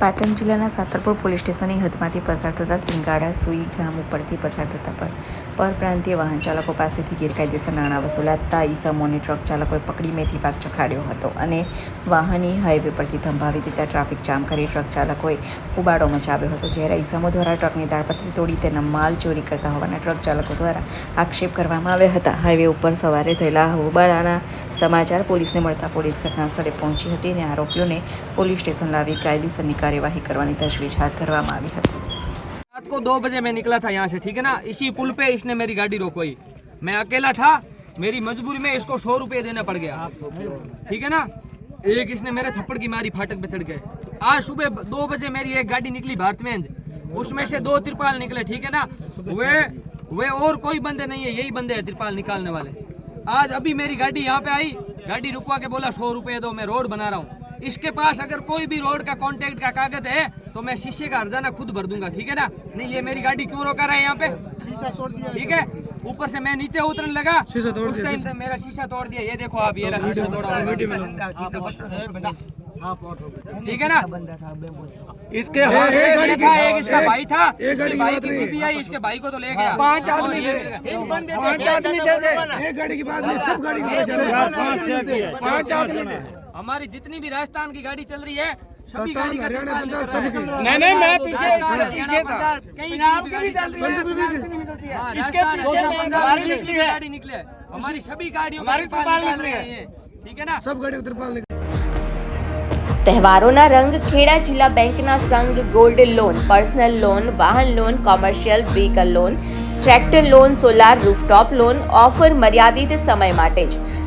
પાટણ જિલ્લાના સાતરપુર પોલીસ સ્ટેશનની હદમાંથી પસાર થતા સિંગાડા સુઈ ગામ ઉપરથી પસાર થતા પર પરપ્રાંતીય વાહન ચાલકો પાસેથી ગેરકાયદેસર નાણાં વસૂલાતા ઈસમોને ટ્રક ચાલકોએ પકડી મેથી પાક ચખાડ્યો હતો અને વાહનની હાઈવે પરથી થંભાવી દેતા ટ્રાફિક જામ કરી ટ્રક ચાલકોએ ઉબાડો મચાવ્યો હતો, જ્યારે ઈસમો દ્વારા ટ્રકની તાળપત્રી તોડી તેના માલ ચોરી કરતા હોવાના ટ્રક ચાલકો દ્વારા આક્ષેપ કરવામાં આવ્યા હતા. હાઈવે ઉપર સવારે થયેલા હોબાળાના સમાચાર પોલીસને મળતા પોલીસ ઘટના સ્થળે પહોંચી હતી અને આરોપીઓને પોલીસ સ્ટેશન લાવી કાયદેસરની કાર્યવાહી કરવાની તજવીજ હાથ ધરવામાં આવી હતી रात को दो बजे मैं निकला था यहाँ से ठीक है ना इसी पुल पे इसने मेरी गाड़ी रोकवाई मैं अकेला था मेरी मजबूरी में इसको सौ रुपये देना पड़ गया ठीक है ना एक इसने मेरे थप्पड़ की मारी फाटक पे चढ़ गए आज सुबह दो बजे मेरी एक गाड़ी निकली भारत में उसमें से दो तिरपाल निकले ठीक है ना वे वे और कोई बंदे नहीं है यही बंदे हैं तिरपाल निकालने वाले आज अभी मेरी गाड़ी यहाँ पे आई गाड़ी रुकवा के बोला सौ रुपये दो मैं रोड बना रहा हूँ इसके पास अगर कोई भी रोड का कॉन्ट्रैक्ट का कागज़ है तो मैं शीशे का हर्जाना खुद भर दूँगा ठीक है ना? नहीं ये मेरी गाड़ी क्यों रोका रहा है यहाँ पे? शीशा तोड़ दिया ठीक है? ऊपर से मैं नीचे उतरने लगा। शीशा तोड़ दिया से मेरा शीशा तोड़ दिया ये देखो आप ये शीशा तोड़ा ठीक है ना? इसके हाथ से गाड़ी था एक इसका भाई था इसके भाई की बीबी आई इसके भाई को तो ले गया। पाँच आदमी थे पाँच आदमी दे दे एक गाड़ी की बात नहीं सब गाड़ी की पाँच आदमी थे हमारी जितनी भी राजस्थान की गाड़ी चल रही है सभी गाड़ी का हरियाणा, तिरपाल निकल पंजाब, रहा है। सभी नहीं नहीं मैं पीछे पीछे था कहीं की भी चल रही है हाँ, राजस्थान हरियाणा पंजाब की भी गाड़ी निकले है। हमारी सभी गाड़ियों का तिरपाल निकाल रहे हैं ये। ठीक है ना सब गाड़ी को तिरपाल निकल તહેવારોના રંગ ખેડા જિલ્લા બેંકના સંઘ ગોલ્ડ લોન પર્સનલ લોન વાહન loan commercial vehicle loan tractor loan solar rooftop loan offer મર્યાદિત સમય માટે જ